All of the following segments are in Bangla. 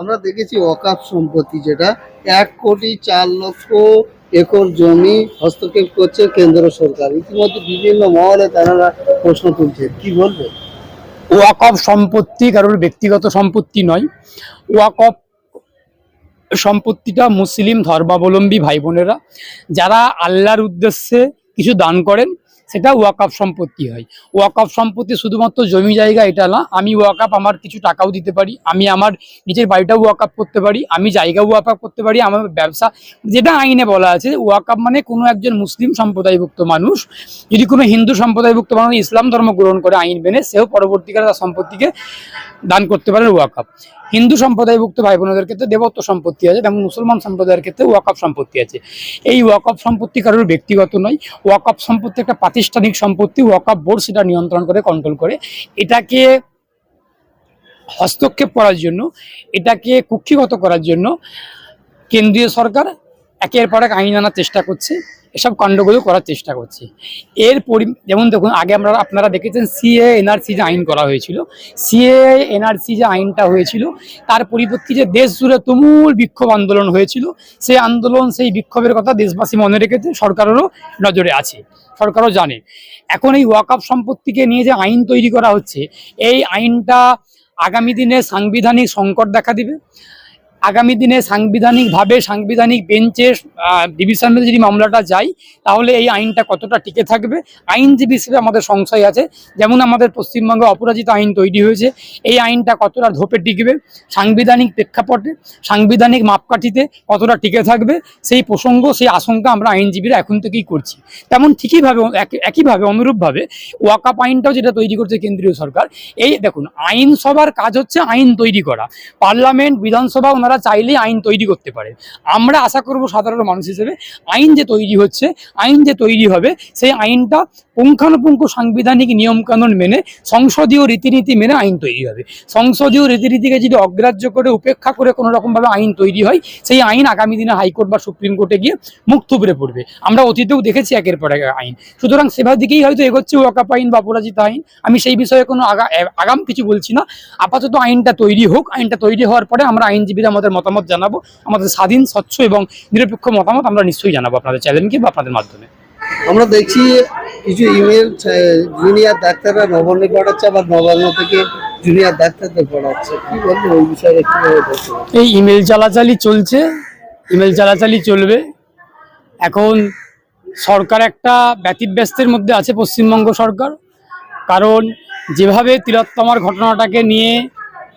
আমরা দেখেছি ওয়াকাফ সম্পত্তি যেটা এক কোটি চার লক্ষ একর জমি হস্তক্ষেপ করছে কেন্দ্র সরকার। ইতিমধ্যে বিভিন্ন মহলে তারা প্রশ্ন তুলছে, কি বলবে? ওয়াকফ সম্পত্তি কারোর ব্যক্তিগত সম্পত্তি নয়। ওয়াকফ সম্পত্তিটা মুসলিম ধর্মাবলম্বী ভাই বোনেরা, যারা আল্লাহর উদ্দেশ্যে কিছু দান করেন সেটা ওয়াকফ সম্পত্তি হয়। ওয়াকফ সম্পত্তি শুধুমাত্র জমি জায়গা এটা না, আমি ওয়াকফ আমার কিছু টাকাও দিতে পারি, আমি আমার নিজের বাড়িটাও ওয়াকফ করতে পারি, আমি জায়গাও ওয়াকফ করতে পারি, আমার ব্যবসা, যেটা আইনে বলা আছে ওয়াকফ মানে কোনো একজন মুসলিম সম্প্রদায়ভুক্ত মানুষ, যদি কোনো হিন্দু সম্প্রদায়ভুক্ত মানুষ ইসলাম ধর্ম গ্রহণ করে আইন মেনে, সেও পরবর্তীকালে তার সম্পত্তিকে দান করতে পারেন ওয়াকফ হিন্দু সম্প্রদায়ভুক্ত ভাই বোনদের ক্ষেত্রে দেবত্ব সম্পত্তি আছে তেমন মুসলমান সম্প্রদায়ের ক্ষেত্রে ওয়াকফ সম্পত্তি আছে। এই ওয়াকফ সম্পত্তি কারোর ব্যক্তিগত নয় ওয়াকফ সম্পত্তি একটা প্রাতিষ্ঠানিক সম্পত্তি ওয়াকফ বোর্ড সেটা নিয়ন্ত্রণ করে কন্ট্রোল করে। এটাকে হস্তক্ষেপ করার জন্য, এটাকে কুক্ষিগত করার জন্য কেন্দ্রীয় সরকার একের পর এক আইন আনার চেষ্টা করছে, এসব কাণ্ডগুলো করার চেষ্টা করছে। এর পরি, যেমন দেখুন, আগে আমরা, আপনারা দেখেছেন সিএ, এনআরসি যে আইন করা হয়েছিল, সিএ, এনআরসি যে আইনটা হয়েছিল, তার পরিপ্রেক্ষিতে দেশ জুড়ে তুমুল বিক্ষোভ আন্দোলন হয়েছিল, সেই আন্দোলন, সেই বিক্ষোভের কথা দেশবাসী মনে রেখেছে, সরকারেরও নজরে আছে, সরকারও জানে। এখন এই ওয়াকআপ সম্পত্তিকে নিয়ে যে আইন তৈরি করা হচ্ছে, এই আইনটা আগামী দিনে সাংবিধানিক সংকট দেখা দিবে। আগামী দিনে সাংবিধানিকভাবে সাংবিধানিক বেঞ্চে ডিভিশনে যদি মামলাটা যায়, তাহলে এই আইনটা কতটা টিকে থাকবে? আইনজীবী হিসেবে আমাদের সংশয় আছে। যেমন আমাদের পশ্চিমবঙ্গে অপরাজিত আইন তৈরি হয়েছে, এই আইনটা কতটা ধোপে টিকবে? সাংবিধানিক প্রেক্ষাপটে, সাংবিধানিক মাপকাঠিতে কতটা টিকে থাকবে? সেই প্রসঙ্গ, সেই আশঙ্কা আমরা আইনজীবীরা এখন থেকেই করছি। তেমন ঠিকইভাবে এক- একইভাবে অনুরূপভাবে ওয়াকাপ আইনটাও যেটা তৈরি করছে কেন্দ্রীয় সরকার, এই দেখুন, আইনসভার কাজ হচ্ছে আইন তৈরি করা। পার্লামেন্ট, বিধানসভা ওনারা চাইলেই আইন তৈরি করতে পারে আমরা আশা করব সাধারণ মানুষ হিসেবে আইন যে তৈরি হচ্ছে, আইন যে তৈরি হবে, সেই আইনটা পুঙ্খানুপুঙ্খ সাংবিধানিক নিয়মকানুন মেনে, সংসদীয় রীতিনীতি মেনে আইন তৈরি হবে। সংসদীয় রীতিনীতিকে যদি অগ্রাহ্য করে, উপেক্ষা করে কোনো রকমভাবে আইন তৈরি হয়, সেই আইন আগামী দিনে হাইকোর্ট বা সুপ্রিম কোর্টে গিয়ে মুখ থুবড়ে পড়বে। আমরা অতীতেও দেখেছি একের পর এক আইন। সুতরাং সেভাবে দিকেই হয়তো এগোচ্ছে ওয়াকাপ আইন বা অপরাজিত আইন। আমি সেই বিষয়ে কোনো আগা আগাম কিছু বলছি না। আপাতত আইনটা তৈরি হোক। আইনটা তৈরি হওয়ার পরে আমরা আইনজীবীরা আমাদের মতামত জানাব আমাদের স্বাধীন স্বচ্ছ এবং নিরপেক্ষ মতামত আমরা নিশ্চয়ই জানাব আপনাদের চ্যানেলকে বা আপনাদের মাধ্যমে। আমরা দেখছি কিছু ইমেল জুনিয়র ডাক্তাররা নবান্নে পড়াচ্ছে আবার নবান্ন থেকে জুনিয়র ডাক্তারদের পড়াচ্ছে। কি বলব ওই বিষয়ে? এই ইমেল চালাচালি চলছে ইমেল চালাচালি চলবে। এখন সরকার একটা ব্যতিব্যস্তের মধ্যে আছে পশ্চিমবঙ্গ সরকার। কারণ যেভাবে তিলোত্তমার ঘটনাটাকে নিয়ে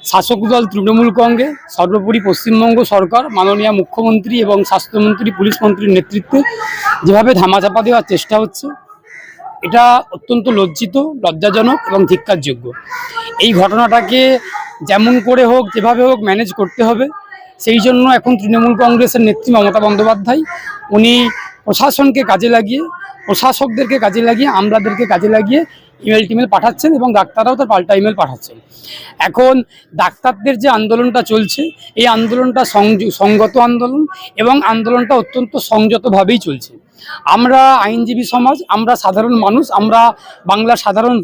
শাসক দল তৃণমূল কংগ্রেস, সর্বোপরি পশ্চিমবঙ্গ সরকার, মাননীয় মুখ্যমন্ত্রী এবং স্বাস্থ্যমন্ত্রী, পুলিশ মন্ত্রীর নেতৃত্বে যেভাবে ধামাচাপা দেওয়ার চেষ্টা হচ্ছে, এটা অত্যন্ত লজ্জিত, লজ্জাজনক এবং ধিক্কারযোগ্য। এই ঘটনাটাকে যেমন করে হোক, যেভাবে হোক ম্যানেজ করতে হবে। সেই জন্য এখন তৃণমূল কংগ্রেসের নেত্রী মমতা বন্দ্যোপাধ্যায়, উনি প্রশাসনকে কাজে লাগিয়ে, প্রশাসকদেরকে কাজে লাগিয়ে, আমলাদেরকে কাজে লাগিয়ে ইমেল টিমেল পাঠাচ্ছেন এবং ডাক্তাররাও তার পাল্টা ইমেল পাঠাচ্ছেন। এখন ডাক্তারদের যে আন্দোলনটা চলছে, এই আন্দোলনটা সংগত আন্দোলন এবং আন্দোলনটা অত্যন্ত সংযতভাবেই চলছে। আমরা আইনজীবী সমাজ, আমরা সাধারণ মানুষ, আমরা বাংলার সাধারণ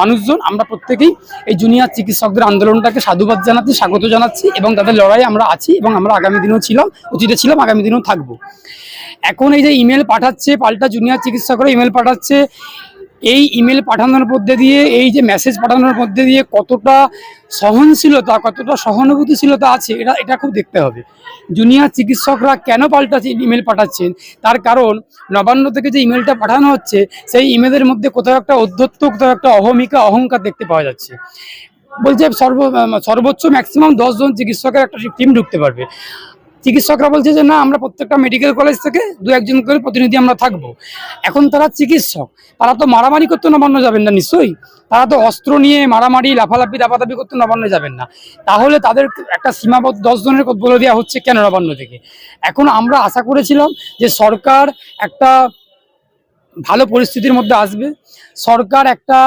মানুষজন, আমরা প্রত্যেকেই এই জুনিয়র চিকিৎসকদের আন্দোলনটাকে সাধুবাদ জানাচ্ছি, স্বাগত জানাচ্ছি এবং তাদের লড়াই আমরা আছি এবং আমরা আগামী দিনেও ছিলাম, অতীতে ছিলাম, আগামী দিনেও থাকব। এখন এই যে ইমেল পাঠাচ্ছে, পাল্টা জুনিয়র চিকিৎসকরা ইমেল পাঠাচ্ছে এই ইমেল পাঠানোর মধ্যে দিয়ে, এই যে মেসেজ পাঠানোর মধ্যে দিয়ে কতটা সহনশীলতা, কতটা সহানুভূতিশীলতা আছে, এটা এটা খুব দেখতে হবে। জুনিয়র চিকিৎসকরা কেন পাল্টা ইমেল পাঠাচ্ছেন? তার কারণ, নবান্ন থেকে যে ইমেলটা পাঠানো হচ্ছে, সেই ইমেলের মধ্যে কোথাও একটা অধ্যত্ত, কোথাও একটা অহমিকা, অহংকার দেখতে পাওয়া যাচ্ছে। বলছে সর্ব, সর্বোচ্চ ম্যাক্সিমাম দশজন চিকিৎসকের একটা টিম ঢুকতে পারবে। চিকিৎসকরা বলছে যে, না, আমরা প্রত্যেকটা মেডিকেল কলেজ থেকে দু একজন করে প্রতিনিধি আমরা থাকব। এখন তারা চিকিৎসক, তারা তো মারামারি করতে নবান্ন যাবেন না নিশ্চয়ই? তারা তো অস্ত্র নিয়ে মারামারি, লাফালাফি, দাপাদাপি করতে নবান্ন যাবেন না। তাহলে তাদের একটা সীমাবদ্ধ, দশ জনের বলে দেওয়া হচ্ছে কেন নবান্ন থেকে? এখন আমরা আশা করেছিলাম যে সরকার একটা ভালো পরিস্থিতির মধ্যে আসবে। সরকার একটা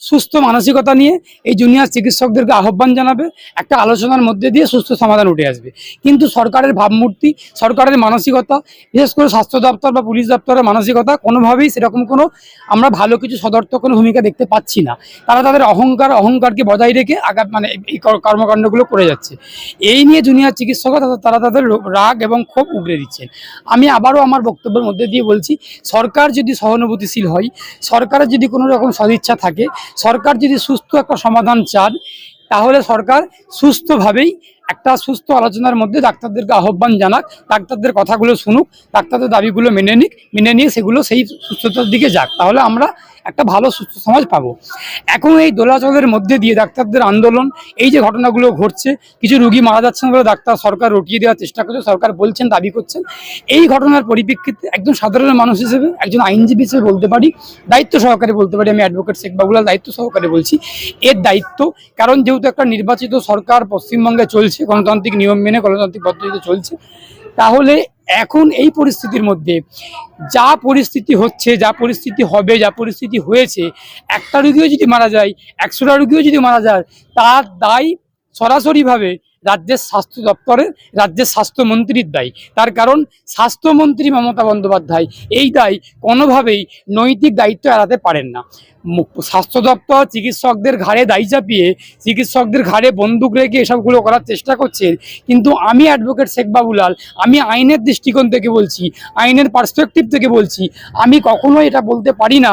সুস্থ মানসিকতা নিয়ে এই জুনিয়র চিকিৎসকদেরকে আহ্বান জানাবে, একটা আলোচনার মধ্যে দিয়ে সুস্থ সমাধান উঠে আসবে। কিন্তু সরকারের ভাবমূর্তি, সরকারের মানসিকতা, বিশেষ করে স্বাস্থ্য দপ্তর বা পুলিশ দপ্তরের মানসিকতা, কোনোভাবেই সেরকম কোনো আমরা ভালো কিছু সদর্থক কোনো ভূমিকা দেখতে পাচ্ছি না। তারা তাদের অহংকার, অহংকারকে বজায় রেখে আগা মানে এই কর- কর্মকাণ্ডগুলো করে যাচ্ছে। এই নিয়ে জুনিয়র চিকিৎসকরা তারা- তারা তাদের রাগ এবং ক্ষোভ উগড়ে দিচ্ছেন। আমি আবারও আমার বক্তব্যের মধ্যে দিয়ে বলছি, সরকার যদি সহানুভূতিশীল হয় সরকারের যদি কোনো রকম সদিচ্ছা থাকে। সরকার যদি সুস্থ একটা সমাধান চান তাহলে সরকার সুস্থভাবেই একটা সুস্থ আলোচনার মধ্যে ডাক্তারদেরকে আহ্বান জানাক, ডাক্তারদের কথাগুলো শুনুক, ডাক্তারদের দাবিগুলো মেনে নিক, মেনে নিয়ে সেগুলো সেই সুস্থতার দিকে যাক। তাহলে আমরা একটা ভালো, সুস্থ সমাজ পাবো। এখন এই দোলাচলের মধ্যে দিয়ে ডাক্তারদের আন্দোলন, এই যে ঘটনাগুলো ঘটছে, কিছু রুগী মারা যাচ্ছেন বলে ডাক্তার সরকার রটিয়ে দেওয়ার চেষ্টা করছে, সরকার বলছেন, দাবি করছেন। এই ঘটনার পরিপ্রেক্ষিতে একজন সাধারণ মানুষ হিসেবে, একজন আইনজীবী হিসেবে বলতে পারি, দায়িত্ব সহকারে বলতে পারি, আমি অ্যাডভোকেট শেখ বাবুলাল, দায়িত্ব সহকারে বলছি, এর দায়িত্ব, কারণ যেহেতু একটা নির্বাচিত সরকার পশ্চিমবঙ্গে চলছে গণতান্ত্রিক নিয়ম মেনে গণতান্ত্রিক পদ্ধতিতে চলছে। তাহলে এখন এই পরিস্থিতির মধ্যে যা পরিস্থিতি হচ্ছে, যা পরিস্থিতি হবে, যা পরিস্থিতি হয়েছে, একটা রুগীও যদি মারা যায়, একশোটা রুগীও যদি মারা যায়, তার দায় সরাসরিভাবে রাজ্যের স্বাস্থ্য দপ্তরের রাজ্যের স্বাস্থ্যমন্ত্রীর দায়। তার কারণ স্বাস্থ্যমন্ত্রী মমতা বন্দ্যোপাধ্যায়, এই দায় কোনোভাবেই নৈতিক দায়িত্ব এড়াতে পারেন না। স্বাস্থ্য দপ্তর চিকিৎসকদের ঘাড়ে দায়ী চাপিয়ে চিকিৎসকদের ঘাড়ে বন্দুক রেখে এসবগুলো করার চেষ্টা করছে। কিন্তু আমি অ্যাডভোকেট শেখ বাবুলাল, আমি আইনের দৃষ্টিকোণ থেকে বলছি, আইনের পার্সপেক্টিভ থেকে বলছি, আমি কখনোই এটা বলতে পারি না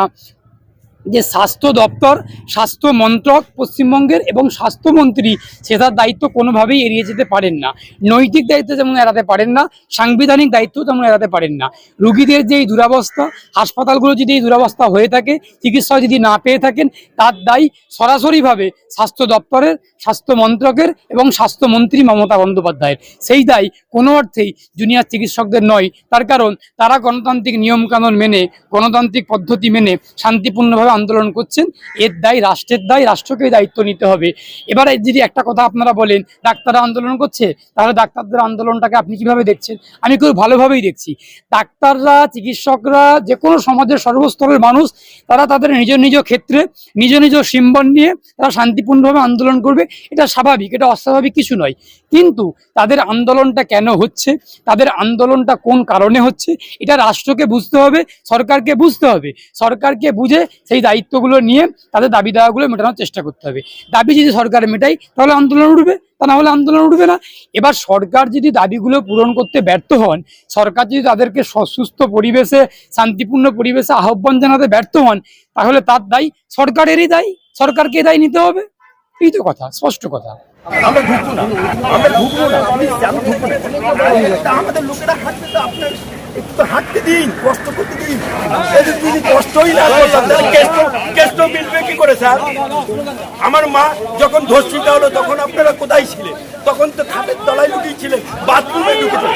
যে স্বাস্থ্য দপ্তর, স্বাস্থ্য মন্ত্রক, পশ্চিমবঙ্গের এবং স্বাস্থ্যমন্ত্রী, সে তার দায়িত্ব কোনোভাবেই এড়িয়ে যেতে পারেন না। নৈতিক দায়িত্ব যেমন এড়াতে পারেন না, সাংবিধানিক দায়িত্ব তেমন এড়াতে পারেন না। রুগীদের যে এই দুরাবস্থা, হাসপাতালগুলো যদি এই দুরাবস্থা হয়ে থাকে, চিকিৎসা যদি না পেয়ে থাকেন, তার দায় সরাসরিভাবে স্বাস্থ্য দপ্তরের, স্বাস্থ্য মন্ত্রকের এবং স্বাস্থ্যমন্ত্রী মমতা বন্দ্যোপাধ্যায়ের। সেই দায় কোনো অর্থেই জুনিয়র চিকিৎসকদের নয়। তার কারণ, তারা গণতান্ত্রিক নিয়মকানুন মেনে, গণতান্ত্রিক পদ্ধতি মেনে শান্তিপূর্ণভাবে আন্দোলন করছেন, এর দায় রাষ্ট্রের দায়, রাষ্ট্রকেই দায়িত্ব নিতে হবে। এবারে যদি একটা কথা আপনারা বলেন, ডাক্তাররা আন্দোলন করছে, তাহলে ডাক্তারদের আন্দোলনটাকে আপনি কীভাবে দেখছেন? আমি খুব ভালোভাবেই দেখছি। ডাক্তাররা, চিকিৎসকরা যে কোনো সমাজের সর্বস্তরের মানুষ, তারা তাদের নিজ নিজ ক্ষেত্রে, নিজ নিজ সিম্বল নিয়ে তারা শান্তিপূর্ণভাবে আন্দোলন করবে। এটা স্বাভাবিক, এটা অস্বাভাবিক কিছু নয়। কিন্তু তাদের আন্দোলনটা কেন হচ্ছে? তাদের আন্দোলনটা কোন কারণে হচ্ছে? এটা রাষ্ট্রকে বুঝতে হবে, সরকারকে বুঝতে হবে। সরকারকে বুঝে সেই দায়িত্বগুলো নিয়ে তাদের দাবি দাওয়াগুলো মেটানোর চেষ্টা করতে হবে। দাবি যদি সরকার মেটাই তাহলে আন্দোলন উঠবে। তা না হলে আন্দোলন উঠবে না। এবার সরকার যদি দাবিগুলো পূরণ করতে ব্যর্থ হন, সরকার যদি তাদেরকে সুস্থ পরিবেশে, শান্তিপূর্ণ পরিবেশে আহ্বান জানাতে ব্যর্থ হন, তাহলে তার দায়ী সরকারেরই দায়ী। সরকারকে দায় নিতে হবে। এই তো কথা, স্পষ্ট কথা। আমরা ঢুকবো না। আমরা ঢুকবো না। আমাদের লোকেরা হাঁটতে তো, আপনার একটু তো হাঁটতে দিন কষ্ট করতে দিন এদের যে কষ্টই না কেষ্ট কেষ্ট মিলবে কি করে স্যার আমার মা যখন ধর্ষিতা হলো তখন আপনারা কোথায় ছিলেন তখন তো খাটের তলায় লুকিয়ে ছিলেন বাথরুমে ঢুকেছিলেন